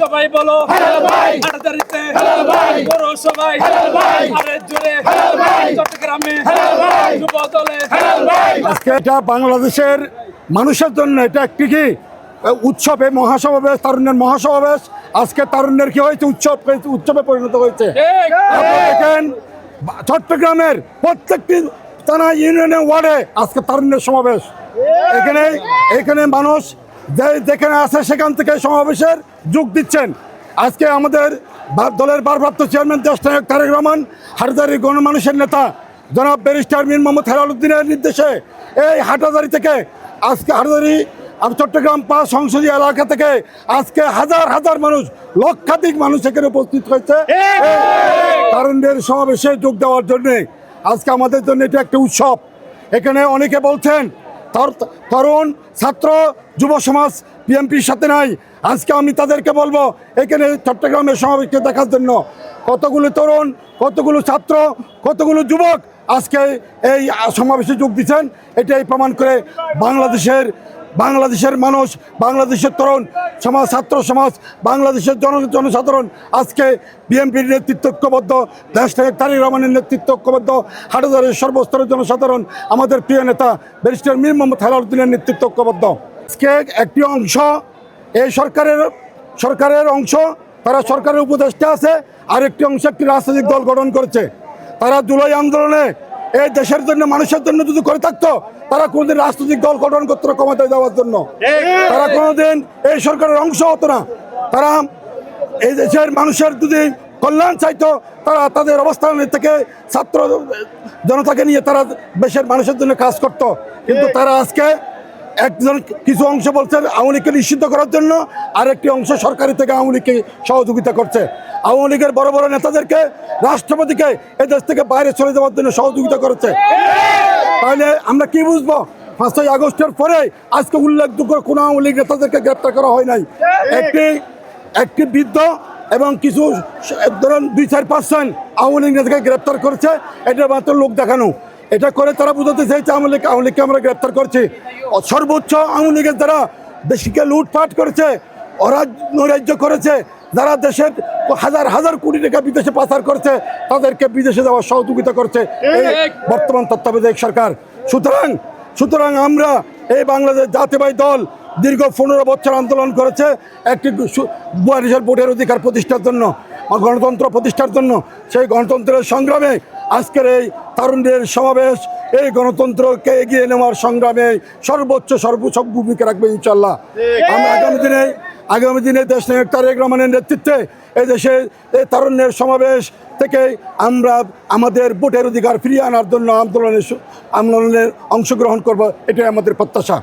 সবাই বলো হাটাদারিতে বড় সবাই আরে জুড়ে চট্টগ্রামে যুব দলে আজকে এটা বাংলাদেশের মানুষের জন্য এটা একটি কি? উৎসবে মহাসমাবেশ তারুণ্যের মহাসমাবেশ। আজকে তারুণ্যের কি হয়েছে? উৎসব উৎসবে পরিণত হয়েছে। ঠিক দেখেন চট্টগ্রামের প্রত্যেকটি থানা ইউনিয়নের ওয়ার্ডে আজকে তারুণ্যের সমাবেশ। এখানে এখানে মানুষ যে- যেখানে আছে সেখান থেকে সমাবেশের যোগ দিচ্ছেন। আজকে আমাদের দলের ভারপ্রাপ্ত চেয়ারম্যান দেশ নায়ক তারেক রহমান হাটদারি গণমানুষের নেতা জনাব ব্যারিস্টার মীর মোহাম্মদ হেলাল উদ্দিনের নির্দেশে এই হাটাদারি থেকে আজকে হাটাদারি চট্টগ্রাম পাঁচ সংসদীয় এলাকা থেকে আজকে হাজার হাজার মানুষ, লক্ষাধিক মানুষ এখানে উপস্থিত হয়েছে। তারুণ্যের সমাবেশে যোগ দেওয়ার জন্যে আজকে আমাদের জন্য এটা একটা উৎসব। এখানে অনেকে বলছেন তরুণ, ছাত্র, যুব সমাজ, বিএনপির সাথে নাই। আজকে আমি তাদেরকে বলব, এখানে চট্টগ্রামের সমাবেশকে দেখার জন্য কতগুলো তরুণ, কতগুলো ছাত্র, কতগুলো যুবক আজকে এই সমাবেশে যোগ দিচ্ছেন, এটাই প্রমাণ করে বাংলাদেশের বাংলাদেশের মানুষ, বাংলাদেশের তরুণ সমাজ, ছাত্র সমাজ, বাংলাদেশের জন জনসাধারণ আজকে বিএনপির নেতৃত্ব ঐক্যবদ্ধ, দেশ থেকে তারিক রহমানের নেতৃত্ব ঐক্যবদ্ধ হাটাদারের সর্বস্তরের জনসাধারণ, আমাদের প্রিয় নেতা ব্যারিস্টার মীর মোহাম্মদ হেলাউদ্দিনের নেতৃত্ব ঐক্যবদ্ধ। আজকে একটি অংশ, এই সরকারের সরকারের অংশ, তারা সরকারের উপদেষ্টা আছে আর একটি অংশ একটি রাজনৈতিক দল গঠন করেছে। তারা জুলাই আন্দোলনে এই দেশের জন্য মানুষের জন্য যদি করে থাকতো তারা কোনোদিন রাজনৈতিক দল গঠন করতো না ক্ষমতায় যাওয়ার জন্য। তারা কোনোদিন এই সরকারের অংশ হতো না। তারা এই দেশের মানুষের যদি কল্যাণ চাইতো তারা তাদের অবস্থান থেকে ছাত্র জনতাকে নিয়ে তারা দেশের মানুষের জন্য কাজ করত। কিন্তু তারা আজকে একজন কিছু অংশ বলছেন আওয়ামী লীগকে নিষিদ্ধ করার জন্য আরেকটি অংশ সরকারি থেকে আওয়ামী লীগকে সহযোগিতা করছে। আওয়ামী লীগের বড় বড় নেতাদেরকে রাষ্ট্রপতিকে এই দেশ থেকে বাইরে চলে যাওয়ার জন্য সহযোগিতা করেছে। তাহলে আমরা কি বুঝব? পাঁচই আগস্টের পরে আজকে উল্লেখযোগ্য কোনো আওয়ামী লীগ নেতাদেরকে গ্রেপ্তার করা হয় নাই। একটি একটি বৃদ্ধ এবং কিছু, ধরুন দুই চার পার্সেন্ট আওয়ামী লীগ নেতাকে গ্রেপ্তার করেছে। এটা মাত্র লোক দেখানো। এটা করে তারা বুঝাতে চাইছে আওয়ামী লীগ, আওয়ামী লীগকে আমরা গ্রেপ্তার করছি। সর্বোচ্চ আওয়ামী লীগের যারা দেশকে লুটপাট করেছে অরাজ নৈরাজ্য করেছে যারা দেশের হাজার হাজার কোটি টাকা বিদেশে পাচার করছে তাদেরকে বিদেশে যাওয়ার সহযোগিতা করছে এই বর্তমান তত্ত্বাবধায়ক সরকার। সুতরাং সুতরাং আমরা এই বাংলাদেশ জাতীয়বাদী দল দীর্ঘ পনেরো বছর আন্দোলন করেছে একটি বাংলাদেশের ভোটের অধিকার প্রতিষ্ঠার জন্য গণতন্ত্র প্রতিষ্ঠার জন্য। সেই গণতন্ত্রের সংগ্রামে আজকের এই তারুণ্যের সমাবেশ এই গণতন্ত্রকে এগিয়ে নেওয়ার সংগ্রামে সর্বোচ্চ সর্বোচ্চ ভূমিকা রাখবে ইনশাল্লাহ আমরা আগামী দিনে আগামী দিনে দেশ নায়ক তারেক রহমানের নেতৃত্বে। এই দেশে এই তারুণ্যের সমাবেশ থেকে আমরা আমাদের ভোটের অধিকার ফিরিয়ে আনার জন্য আন্দোলনের আন্দোলনের অংশগ্রহণ করব, এটাই আমাদের প্রত্যাশা।